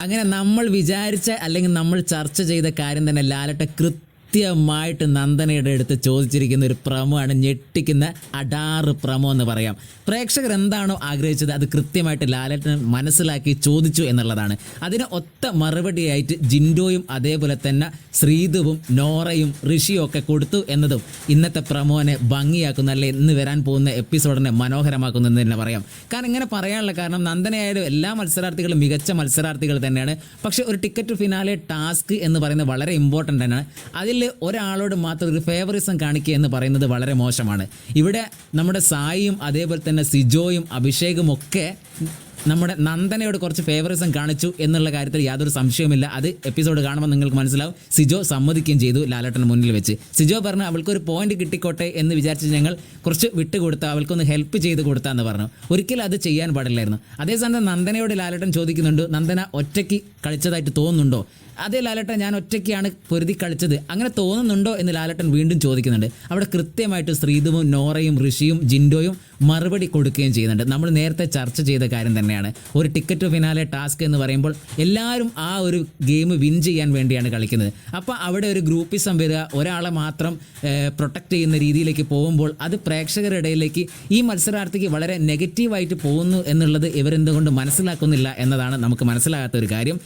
അങ്ങനെ നമ്മൾ വിചാരിച്ച അല്ലെങ്കിൽ നമ്മൾ ചർച്ച ചെയ്ത കാര്യം തന്നെ ലാലട്ട കൃത്യമായിട്ട് നന്ദനയുടെ അടുത്ത് ചോദിച്ചിരിക്കുന്ന ഒരു പ്രമോയാണ് ഞെട്ടിക്കുന്ന അഡാറ് പ്രമോ എന്ന് പറയാം. പ്രേക്ഷകർ എന്താണോ ആഗ്രഹിച്ചത് അത് കൃത്യമായിട്ട് ലാലേട്ടൻ മനസ്സിലാക്കി ചോദിച്ചു എന്നുള്ളതാണ്. അതിന് ഒത്ത മറുപടിയായിട്ട് ജിൻഡോയും അതേപോലെ തന്നെ ശ്രീധുവും നോറയും ഋഷിയും ഒക്കെ കൊടുത്തു എന്നതും ഇന്നത്തെ പ്രമോനെ ഭംഗിയാക്കുന്ന അല്ലെ ഇന്ന് വരാൻ പോകുന്ന എപ്പിസോഡിനെ മനോഹരമാക്കുന്നു എന്ന് തന്നെ പറയാം. കാരണം ഇങ്ങനെ പറയാനുള്ള കാരണം നന്ദനയായാലും എല്ലാ മത്സരാർത്ഥികളും മികച്ച മത്സരാർത്ഥികൾ തന്നെയാണ്. പക്ഷെ ഒരു ടിക്കറ്റ് ഫിനാലെ ടാസ്ക് എന്ന് പറയുന്നത് വളരെ ഇമ്പോർട്ടന്റ് തന്നെയാണ് അതിൽ ഒരാളോട് മാത്രം ഒരു ഫേവറിസം കാണിക്കുക എന്ന് പറയുന്നത് വളരെ മോശമാണ്. ഇവിടെ നമ്മുടെ സായിയും അതേപോലെ തന്നെ സിജോയും അഭിഷേകും ഒക്കെ നമ്മുടെ നന്ദനയോട് കുറച്ച് ഫേവറിസം കാണിച്ചു എന്നുള്ള കാര്യത്തിൽ യാതൊരു സംശയവുമില്ല. അത് എപ്പിസോഡ് കാണുമ്പോൾ നിങ്ങൾക്ക് മനസ്സിലാവും. സിജോ സമ്മതിക്കുകയും ചെയ്തു ലാലട്ടന് മുന്നിൽ വെച്ച്. സിജോ പറഞ്ഞു അവൾക്ക് ഒരു പോയിന്റ് കിട്ടിക്കോട്ടെ എന്ന് വിചാരിച്ച് ഞങ്ങൾ കുറച്ച് വിട്ടുകൊടുത്ത അവൾക്കൊന്ന് ഹെൽപ്പ് ചെയ്ത് കൊടുത്താന്ന് പറഞ്ഞു. ഒരിക്കലും അത് ചെയ്യാൻ പാടില്ലായിരുന്നു. അതേസമയം നന്ദനയോട് ലാലേട്ടൻ ചോദിക്കുന്നുണ്ട് നന്ദന ഒറ്റയ്ക്ക് കളിച്ചതായിട്ട് തോന്നുന്നുണ്ടോ? അതേ ലാലേട്ടൻ ഞാൻ ഒറ്റയ്ക്കാണ് പൊരുതി കളിച്ചത്. അങ്ങനെ തോന്നുന്നുണ്ടോ എന്ന് ലാലേട്ടൻ വീണ്ടും ചോദിക്കുന്നുണ്ട്. അവിടെ കൃത്യമായിട്ട് ശ്രീധുവും നോറയും ഋഷിയും ജിൻഡോയും മറുപടി കൊടുക്കുകയും ചെയ്യുന്നുണ്ട്. നമ്മൾ നേരത്തെ ചർച്ച ചെയ്ത കാര്യം തന്നെയാണ്. ഒരു ടിക്കറ്റ് ഫിനാലെ ടാസ്ക് എന്ന് പറയുമ്പോൾ എല്ലാവരും ആ ഒരു ഗെയിം വിൻ ചെയ്യാൻ വേണ്ടിയാണ് കളിക്കുന്നത്. അപ്പോൾ അവിടെ ഒരു ഗ്രൂപ്പിസം വരിക ഒരാളെ മാത്രം പ്രൊട്ടക്റ്റ് ചെയ്യുന്ന രീതിയിലേക്ക് പോകുമ്പോൾ അത് പ്രേക്ഷകരുടെ ഇടയിലേക്ക് ഈ മത്സരാർത്ഥിക്ക് വളരെ നെഗറ്റീവായിട്ട് പോകുന്നു എന്നുള്ളത് ഇവരെന്തുകൊണ്ട് മനസ്സിലാക്കുന്നില്ല എന്നതാണ് നമുക്ക് മനസ്സിലാകാത്ത ഒരു കാര്യം.